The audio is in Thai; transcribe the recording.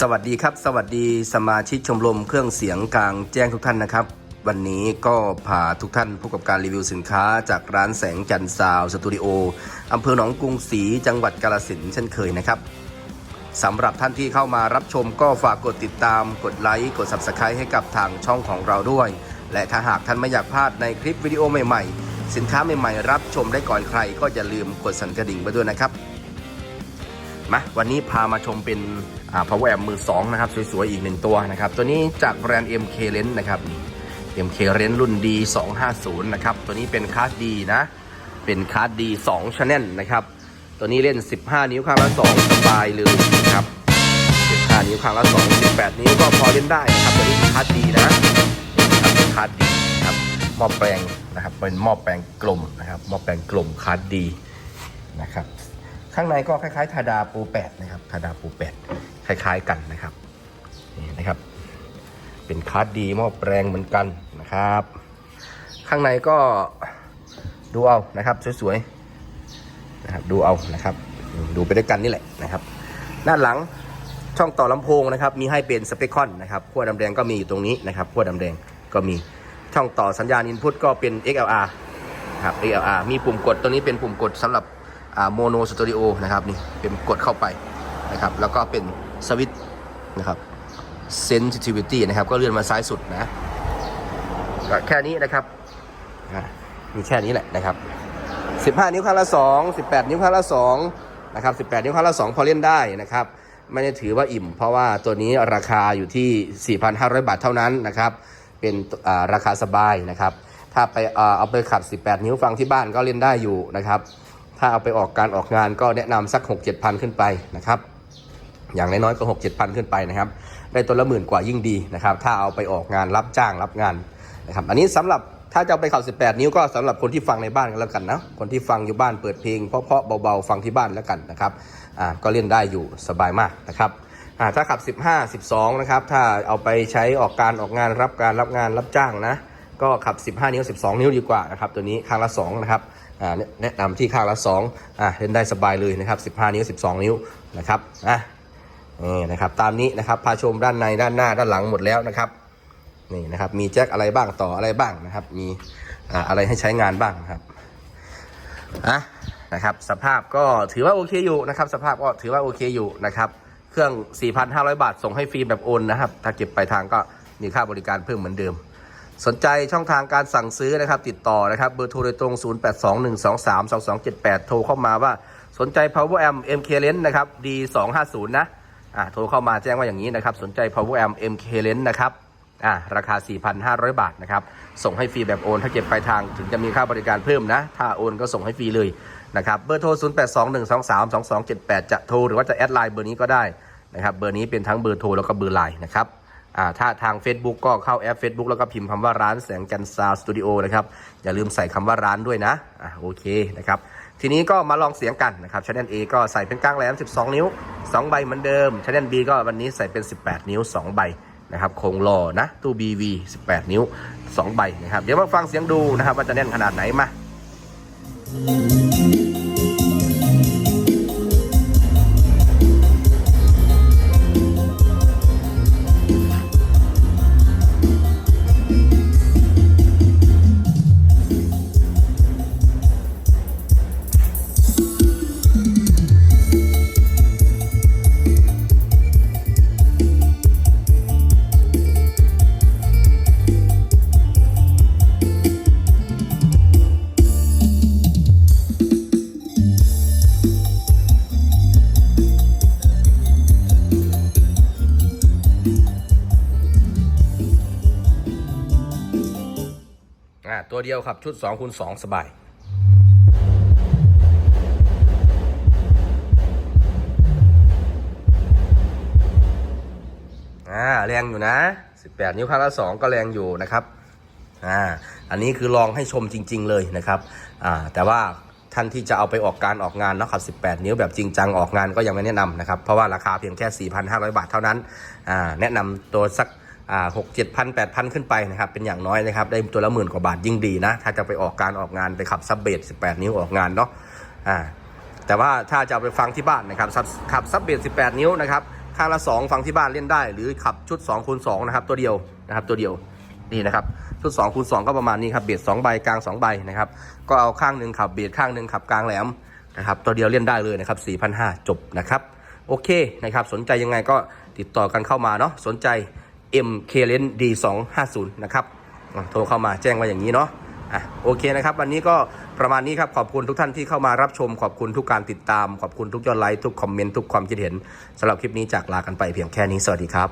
สวัสดีครับ สวัสดีสมาชิกชมรมเครื่องเสียงกลางแจ้งทุกท่านนะครับ วันนี้ก็พาทุกท่านพบกับการรีวิวสินค้าจากร้านแสงจันทร์ซาวสตูดิโออำเภอหนองกรุงศรีจังหวัดกาฬสินเช่นเคยนะครับสำหรับท่านที่เข้ามารับชมก็ฝากกดติดตาม กดไลค์กด Subscribe ให้กับทางช่องของเราด้วย และถ้าหากท่านไม่อยากพลาดในคลิปวิดีโอใหม่ ๆ สินค้าใหม่ๆ รับชมได้ก่อนใคร ก็อย่าลืมกดสั่นกระดิ่งไปด้วยนะครับ มาวันนี้พามาชมเป็นอ่า power amp มือสองนะครับ สวยๆ อีกหนึ่งตัวนะครับ ตัวนี้จากแบรนด์ MK Lens นะครับ MK Lens รุ่น D 2 5 0นะครับ ตัวนี้เป็นคาร์ดดีนะ เป็นคาร์ดดี2 channel นะครับ ตัวนี้เล่น 15 นิ้วข้างละ2สบายเลยนะครับ15 นิ้วข้างละ2 18 นิ้วก็พอเล่นได้นะครับ ตัวนี้คาร์ดดีนะเป็นคาร์ดดีนะครับหม้อแปลงนะครับ เป็นหม้อแปลงกลมนะครับหม้อแปลงกลมคาร์ดดีนะครับ ข้างในก็คล้ายๆ ทาดาปูแปดนะครับทาดาปูแปดคล้าย ๆกันนะครับนี่นะครับ เป็นคาร์ดดีหม้อแปลงเหมือนกันนะครับ ข้างในก็ดูเอานะครับสวยๆนะครับดูเอานะครับ ดูไปด้วยกันนี่แหละนะครับ ด้านหลังช่องต่อลำโพงนะครับมีให้เป็นสเปคคอนนะครับขั้วดำแดงก็มีอยู่ตรงนี้นะครับขั้วดำแดงก็มีช่องต่อสัญญาณอินพุตก็เป็น XLR ครับ XLR มีปุ่มกดตัวนี้เป็นปุ่มกดสำหรับ โมโนสตูดิโอนะครับนี่เป็นกดเข้าไปนะครับแล้วก็เป็นสวิตช์นะครับ sensitivity นะครับก็เลื่อนมาซ้ายสุดนะก็แค่นี้นะครับมีแค่นี้แหละนะครับ 15 นิ้วข้างละ 2 18 นิ้วข้างละ2นะครับ 18 นิ้วข้างละ 2 พอเล่นได้นะครับ ไม่ได้ถือว่าอิ่ม เพราะว่าตัวนี้ราคาอยู่ที่ 4,500 บาทเท่านั้นนะครับ เป็นราคาสบายนะครับ ถ้าไปเอาไปขัด18 นิ้วฟังที่บ้านก็เล่นได้อยู่นะครับ ถ้าเอาไปออกการออกงานก็แนะนำสัก 6 7พันขึ้นไปนะครับ อย่างน้อยๆก็6 7พันขึ้นไปนะครับ ได้ตัวละหมื่นกว่ายิ่งดีนะครับ ถ้าเอาไปออกงานรับจ้างรับงานนะครับ อันนี้สำหรับถ้าจะเอาไปขับ18 นิ้วก็สำหรับคนที่ฟังในบ้านกันแล้วกันนะ คนที่ฟังอยู่บ้านเปิดเพลงเพาะๆเบาๆฟังที่บ้านแล้วกันนะครับ อ่า ก็เล่นได้อยู่สบายมากนะครับ อ่า ถ้าขับ 15 12 นะครับ ถ้าเอาไปใช้ออกการออกงานรับการรับงานรับจ้างนะ ก็ขับ 15 นิ้ว 12 นิ้วดีกว่านะครับ ตัวนี้ข้างละ 2 นะครับ แนะนำที่ข้างละ2อ่าเล่นได้สบายเลยนะครับ 15 นิ้ว 12 นิ้วนะครับอะนี่นะครับตามนี้นะครับพาชมด้านในด้านหน้าด้านหลังหมดแล้วนะครับนี่นะครับมีแจ็คอะไรบ้างต่ออะไรบ้างนะครับ มีอะไรให้ใช้งานบ้างนะครับอะนะครับสภาพก็ถือว่าโอเคอยู่นะครับ สภาพก็ถือว่าโอเคอยู่นะครับ เครื่อง 4,500 บาทส่งให้ฟรีแบบโอนนะครับ ถ้าเก็บไปลายทางก็มีค่าบริการเพิ่มเหมือนเดิม สนใจช่องทางการสั่งซื้อนะครับ ติดต่อนะครับ เบอร์โทรโดยตรง 0821232278 โทรเข้ามาว่าสนใจ Power Amp MK Lens นะครับ D250 นะอ่าโทรเข้ามาแจ้งว่าอย่างนี้นะครับ สนใจ Power Amp MK Lens นะครับอ่าราคา 4,500 บาทนะครับ ส่งให้ฟรีแบบโอน ถ้าเก็บปลายทางถึงจะมีค่าบริการเพิ่มนะ ถ้าโอนก็ส่งให้ฟรีเลยนะครับ เบอร์โทร 0821232278 จะโทรหรือว่าจะแอดไลน์เบอร์นี้ก็ได้นะครับ เบอร์นี้เป็นทั้งเบอร์โทรแล้วก็เบอร์ไลน์นะครับ อ่าถ้าทาง Facebook ก็เข้าแอป Facebook แล้วก็พิมพ์คำว่าร้านแสงจันทร์ซาวสตูดิโอนะครับ อย่าลืมใส่คำว่าร้านด้วยนะอ่าโอเคนะครับ ทีนี้ก็มาลองเสียงกันนะครับช anel A ก็ใส่เป็นกลางแหลม 12 นิ้ว 2 ใบเหมือนเดิมช anel B ก็วันนี้ใส่เป็น 18 นิ้ว 2 ใบนะครับโครงหล่อนะ ตู้ BV 18 นิ้ว 2 ใบนะครับ เดี๋ยวมาฟังเสียงดูนะครับว่าจะแน่นขนาดไหนมา ตัวเดียวครับชุด2คูณ2สบายอ่าแรงอยู่นะ 18 นิ้วข้างละ2ก็แรงอยู่นะครับอ่าอันนี้คือลองให้ชมจริง ๆ เลยนะครับอ่าแต่ว่าท่านที่จะเอาไปออกการออกงานนะครับ18 นิ้วแบบจริงจังออกงานก็ยังไม่แนะนำนะครับ เพราะว่าราคาเพียงแค่ 4,500 บาทเท่านั้นอ่าแนะนำตัวสัก หกเจ็ดพันแปดพันขึ้นไปนะครับ เป็นอย่างน้อยนะครับ ได้ตัวละหมื่นกว่าบาทยิ่งดีนะ ถ้าจะไปออกการออกงานไปขับซับเบส18นิ้วออกงานเนาะอ่าแต่ว่าถ้าจะไปฟังที่บ้านนะครับขับซับเบส18นิ้วนะครับข้างละ2ฟังที่บ้านเล่นได้ หรือขับชุด2คูณ2นะครับตัวเดียวนะครับตัวเดียวนี่นะครับชุด2คูณ2ก็ประมาณนี้ครับเบส2ใบกลาง2ใบนะครับก็เอาข้างหนึ่งขับเบสข้างหนึ่งขับกลางแหลมนะครับตัวเดียวเล่นได้เลยนะครับ4,500จบนะครับโอเคนะครับสนใจยังไงก็ติดต่อกันเข้ามาเนาะสนใจ MK l e n D 2 5 0นะครับโทรเข้ามาแจ้งว่าอย่างนี้เนาะอะโอเคนะครับ วันนี้ก็ประมาณนี้ครับ ขอบคุณทุกท่านที่เข้ามารับชม ขอบคุณทุกการติดตาม ขอบคุณทุกยอดไลค์ทุกคอมเมนต์ทุกความคิดเห็นสำหรับคลิปนี้จากลากันไปเพียงแค่นี้สวัสดีครับ